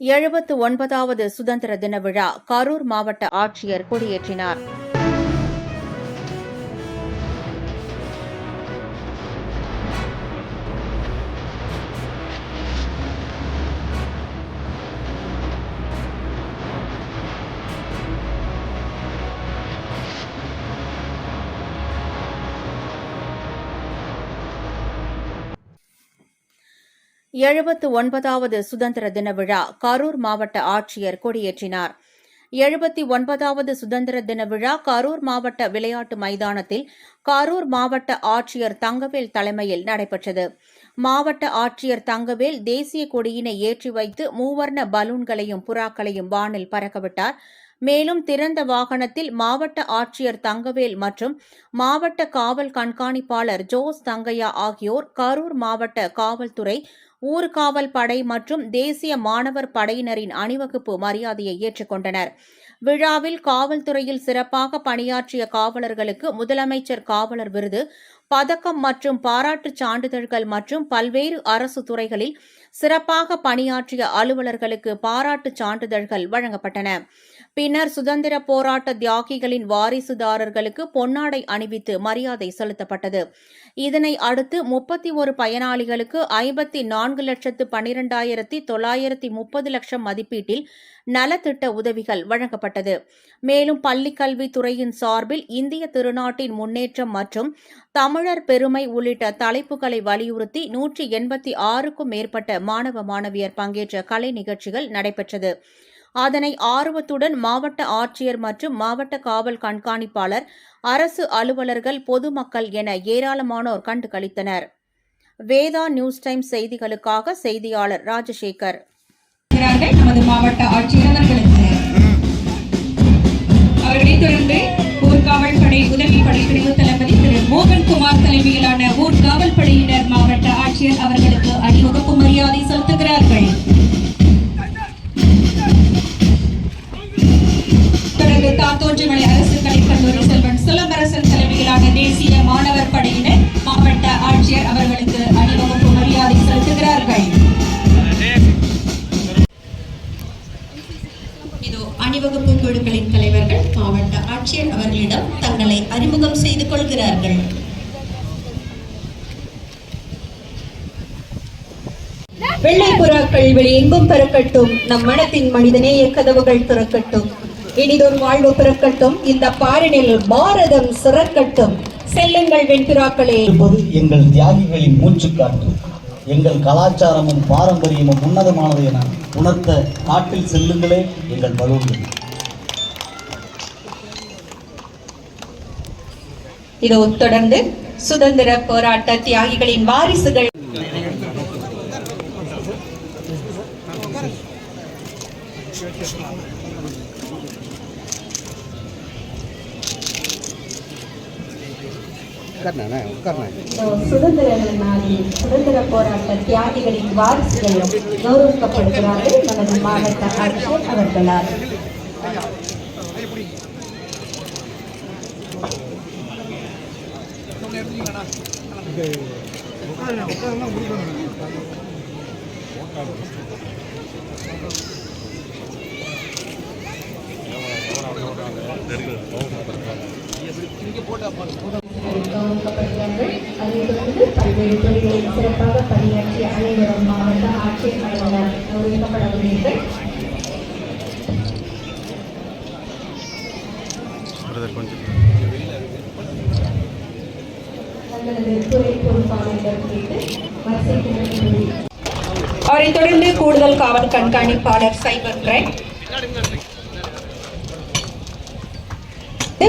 எழுபத்து ஒன்பதாவது சுதந்திர தின விழா கரூர் மாவட்ட ஆட்சியர் கொடியேற்றினார். எழுபத்து ஒன்பதாவது சுதந்திர தின விழா கரூர் மாவட்ட ஆட்சியர் கொடியேற்றினார். எழுபத்தி ஒன்பதாவது சுதந்திர தின விழா கரூர் மாவட்ட விளையாட்டு மைதானத்தில் கரூர் மாவட்ட ஆட்சியர் தங்கவேல் தலைமையில் நடைபெற்றது. மாவட்ட ஆட்சியர் தங்கவேல் தேசிய கொடியினை ஏற்றி வைத்து மூவர்ண பலூன்களையும் புறாக்களையும் வானில் பறக்கவிட்டார். மேலும் திறந்த வாகனத்தில் மாவட்ட ஆட்சியர் தங்கவேல் மற்றும் மாவட்ட காவல் கண்காணிப்பாளர் ஜோஸ் தங்கையா ஆகியோர் கரூர் மாவட்ட காவல்துறை ஊர்காவல் படை மற்றும் தேசிய மாணவர் படையினரின் அணிவகுப்பு மரியாதையை ஏற்றுக்கொண்டனர் விழாவில் காவல்துறையில் சிறப்பாக பணியாற்றிய காவலர்களுக்கு முதலமைச்சர் காவலர் விருது பதக்கம் மற்றும் பாராட்டுச் சான்றிதழ்கள் மற்றும் பல்வேறு அரசு துறைகளில் சிறப்பாக பணியாற்றிய அலுவலர்களுக்கு பாராட்டுச் சான்றிதழ்கள் வழங்கப்பட்டன. பின்னர் சுதந்திர போராட்ட தியாகிகளின் வாரிசுதாரர்களுக்கு பொன்னாடை அணிவித்து மரியாதை செலுத்தப்பட்டது. இதனை அடுத்து முப்பத்தி ஒரு பயனாளிகளுக்கு ஐம்பத்தி நான்கு லட்சத்து பனிரெண்டாயிரத்தி தொள்ளாயிரத்தி முப்பது லட்சம் மதிப்பீட்டில் நலத்திட்ட உதவிகள் வழங்கப்பட்டது. மேலும் பள்ளிக் கல்வித்துறையின் சார்பில் இந்திய திருநாட்டின் முன்னேற்றம் மற்றும் தமிழர் பெருமை உள்ளிட்ட தலைப்புகளை வலியுறுத்தி நூற்றி எண்பத்தி ஆறுக்கும் மேற்பட்ட மாணவ மாணவியர் பங்கேற்ற கலை நிகழ்ச்சிகள் நடைபெற்றது. அதனை ஆர்வத்துடன் மாவட்ட ஆட்சியர் மற்றும் மாவட்ட காவல் கண்காணிப்பாளர் அரசு அலுவலர்கள் பொதுமக்கள் என ஏராளமானோர் கண்டு களித்தனர் வேதா நியூஸ் டைம் செய்திகளுக்காக செய்தியாளர் ராஜசேகர். நமது மாவட்ட ஆட்சியர் அவர்களுக்கு. அவர்களைத் தொடர்ந்து படை உதவி படைப்பிரிவு ஆட்சியர் அவர்களுக்கு அணிவகுப்பு மரியாதை செலுத்துகிறார்கள். தொடர்ந்து தாத்தோன்றிமலை அரசு கலைக்கல்லூரி செல்வன் சிலம்பரசன் தலைமையிலான தேசிய மாணவர் படையினர் மாவட்ட ஆட்சியர் அவர்களுக்கு அணிவகுப்பு மரியாதை செலுத்துகிறார்கள். இதோ அணிவகுப்பு குழுக்களின் தலைவர்கள் மாவட்ட ஆட்சியர் அவர்களிடம் தங்களை அறிமுகம் செய்து கொள்கிறார்கள். வெள்ளை புறாக்கள் வெளி எங்கும் பிறக்கட்டும். நம் மனத்தின் மனிதநேய கதவுகள் திறக்கட்டும். இனிதொரு வாழ்வு பிறக்கட்டும். இந்த பாரினில் பாரதம் சிறக்கட்டும். செல்லுங்கள் வெண்புறாக்களே இருப்பது எங்கள் தியாகிகளின் மூச்சுக்காற்று. எங்கள் கலாச்சாரமும் பாரம்பரியமும் உன்னதமானது என உணர்த்த காட்டில் செல்லுங்களே எங்கள் பலூன்கள். இதோ தொடர்ந்து சுதந்திர போராட்ட தியாகிகளின் வாரிசுகள் சுதந்திர சுதந்திர போராட்ட தியாகிகளின் வாரிசுகளும் கௌரவிக்கப்படுகிறார்கள் நமது மாவட்ட ஆட்சியர் அவர்களால். தொடர்ந்து பல்வேறு துறைகளில் சிறப்பாக பணியாற்றிய அனைவரும் மாவட்ட ஆட்சியர் அவர்களால் கௌரவிக்கப்பட உள்ளீர்கள் தங்களது துறை பொறுப்பாளர்கள் கேட்டு வரிசைக்கு அவரை தொடர்ந்து கூடுதல் காவல் கண்காணிப்பாளர் சைபர் கிரைம்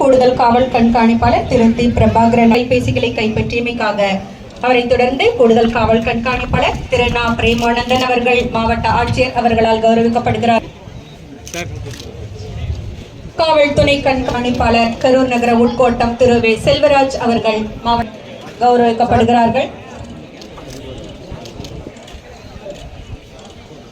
கூடுதல் காவல் கண்காணிப்பாளர் திரு தி பிரபாகரன். கைபேசிகளை கைப்பற்றியமைக்காக அவரை தொடர்ந்து கூடுதல் காவல் கண்காணிப்பாளர் திரு நா. பிரேமானந்தன் அவர்கள் மாவட்ட ஆட்சியர் அவர்களால் கௌரவிக்கப்படுகிறார். காவல் துணை கண்காணிப்பாளர் கரூர் நகர உட்கோட்டம் திரு வே. செல்வராஜ் அவர்கள் மாவட்ட கௌரவிக்கப்படுகிறார்கள்.